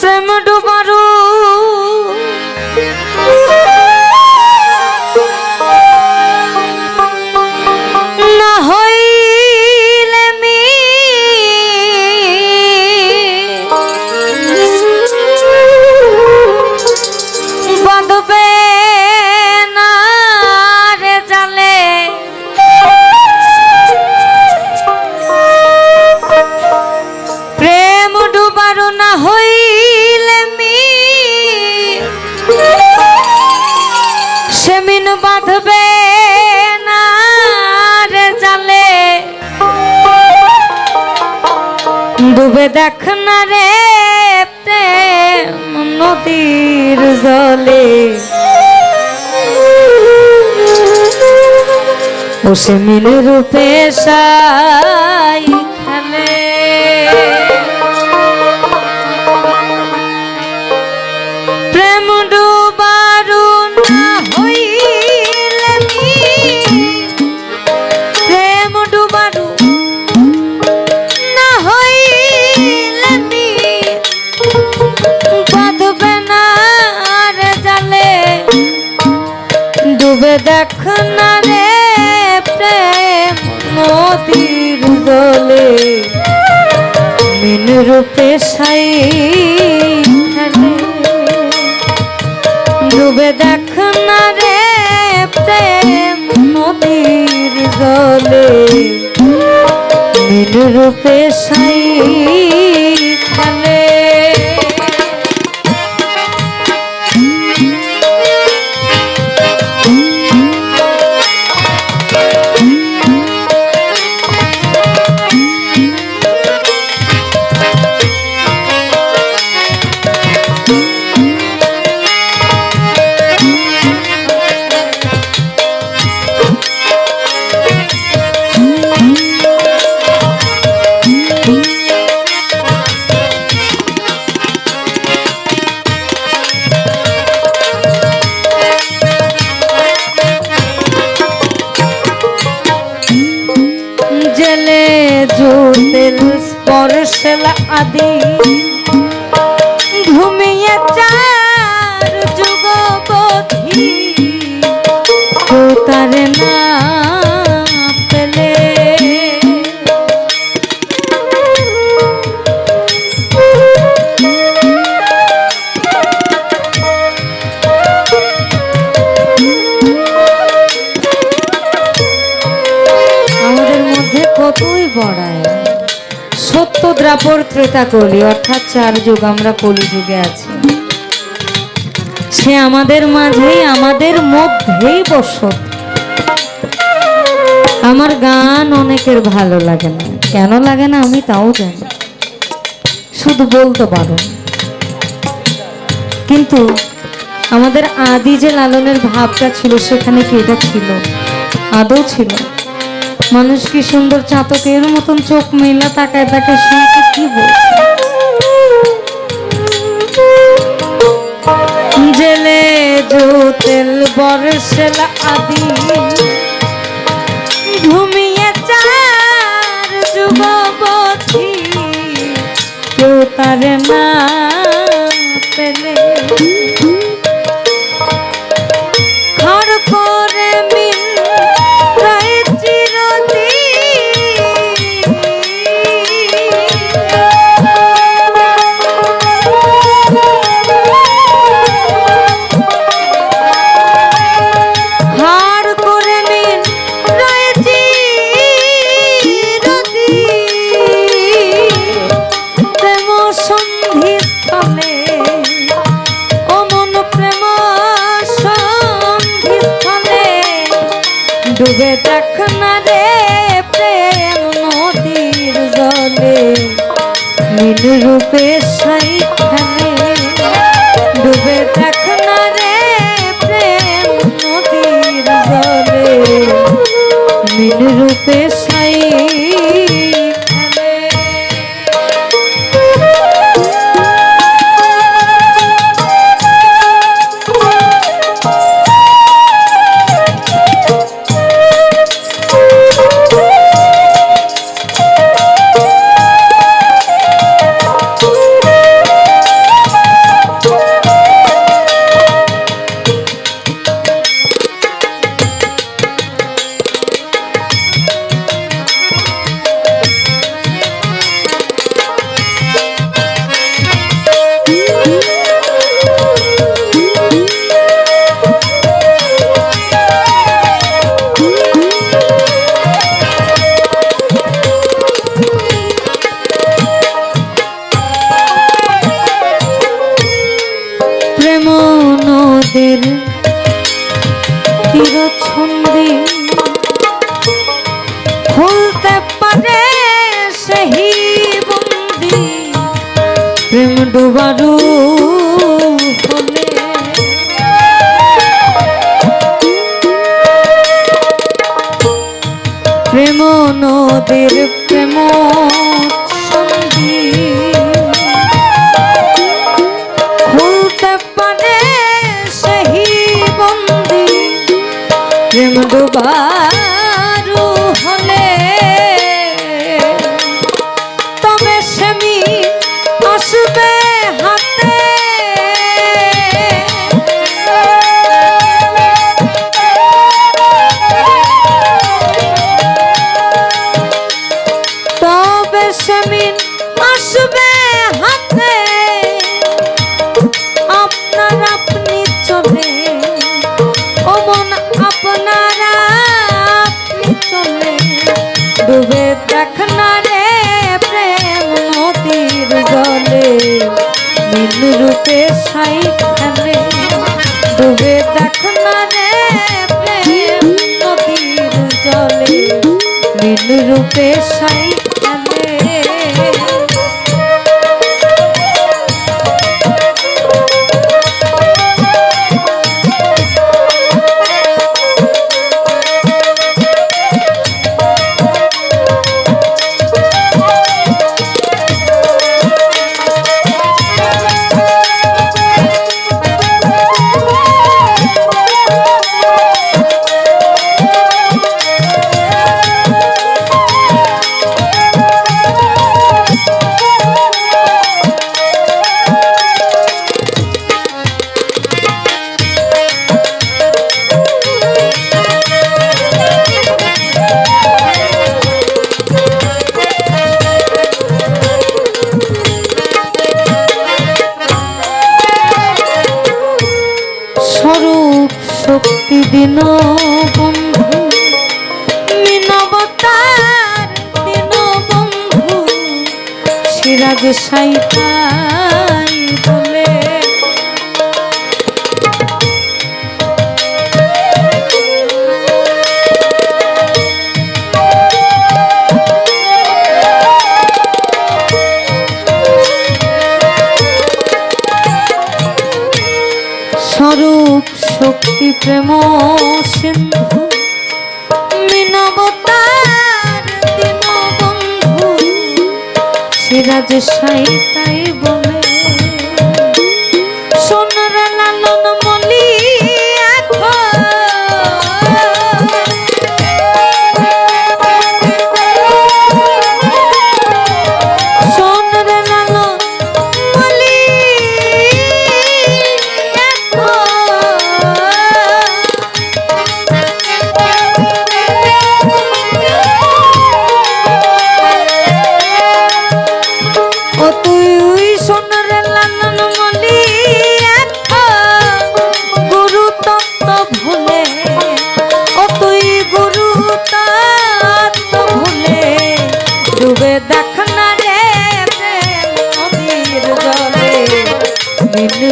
প্রেম ডুবারু দেখ না রে প্রেম নদীর জলে। ও মিলে রূপে সাই না রে দলে রূপে সাই ডুবে দেখ না রে প্রেম নদীর মিন রূপে সাই স্পর্শল সত্য দ্রাপর ত্রেতা কলি, অর্থাৎ চার যুগ আমরা কলি যুগে আছি। সে আমাদের মাঝেই আমাদের মধ্যেই বসত। আমার গান অনেকের ভালো লাগে না। কেন লাগে না আমি তাও জানি। শুধু বলতে পারো। কিন্তু আমাদের আদি যে লালনের ভাবটা ছিল, সেখানে কি এটা ছিল? আদৌ ছিল? মানুষ কি সুন্দর চাতকের মতন চোখ মেলা তাকায় তাকে শুনতে কি জেলে জোতেল বরসেল আদি। ঘুমিয়ে চার যুগবধি কেউ তারে না do, do, do. রূপে সাই no. রূপ শক্তি প্রেম সিন্ধু মিনবতার দিন বন্ধু সিরাজ সাই তাই বলে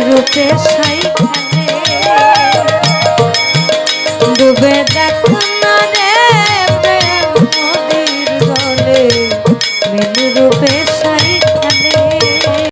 রূপে সাই